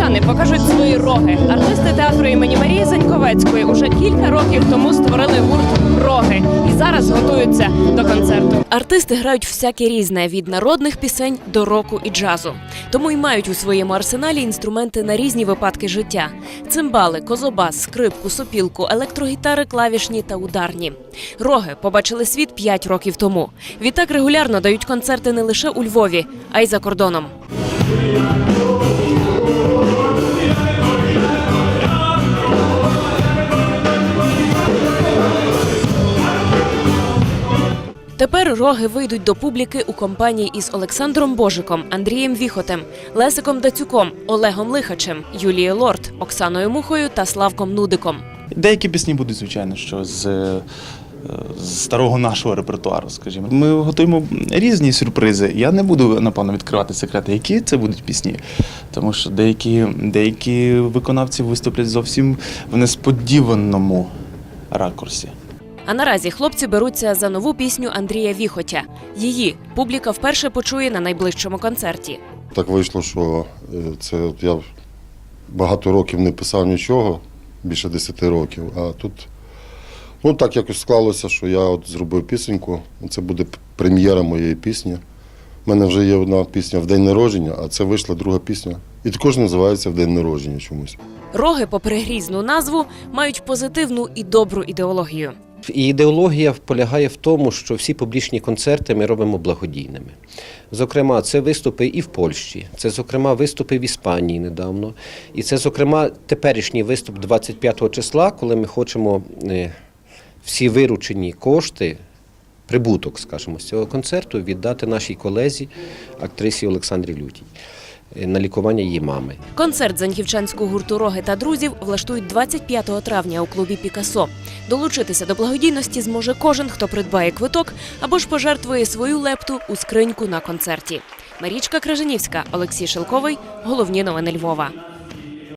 Заняттівчани покажуть свої роги. Артисти театру імені Марії Заньковецької уже кілька років тому створили гурт Роги і зараз готуються до концерту. Артисти грають всяке різне від народних пісень до року і джазу. Тому й мають у своєму арсеналі інструменти на різні випадки життя: цимбали, козобас, скрипку, сопілку, електрогітари, клавішні та ударні. Роги побачили світ 5 років тому. Відтак регулярно дають концерти не лише у Львові, а й за кордоном. Тепер роги вийдуть до публіки у компанії із Олександром Божиком, Андрієм Віхотем, Лесиком Дацюком, Олегом Лихачем, Юлією Лорд, Оксаною Мухою та Славком Нудиком. Деякі пісні будуть, звичайно, що з, е, з старого нашого репертуару, скажімо. Ми готуємо різні сюрпризи. Я не буду, напевно, відкривати секрети, які це будуть пісні. Тому що деякі, деякі виконавці виступлять зовсім в несподіваному ракурсі. А наразі хлопці беруться за нову пісню Андрія Віхотя. Її публіка вперше почує на найближчому концерті. Так вийшло, що е, це я багато років не писав нічого, більше 10 років. А тут ну, так якось склалося, що я от зробив пісеньку. Це буде прем'єра моєї пісні. У мене вже є одна пісня в день народження, а це вийшла друга пісня. І також називається В день народження чомусь. Роги, попри грізну назву, мають позитивну і добру ідеологію. І ідеологія полягає в тому, що всі публічні концерти ми робимо благодійними. Зокрема, це виступи і в Польщі, це, зокрема, виступи в Іспанії недавно. І це, зокрема, теперішній виступ 25 числа, коли ми хочемо е, всі виручені кошти, прибуток, скажімо, з цього концерту віддати нашій колезі, актрисі Олександрі Лютій, е, на лікування її мами. Концерт заньківчанського гурту Роги та друзів влаштують 25 травня у клубі Пікасо. Долучитися до благодійності зможе кожен, хто придбає квиток або ж пожертвує свою лепту у скриньку на концерті. Марічка Крижанівська, Олексій Шелковий. Головні новини Львова.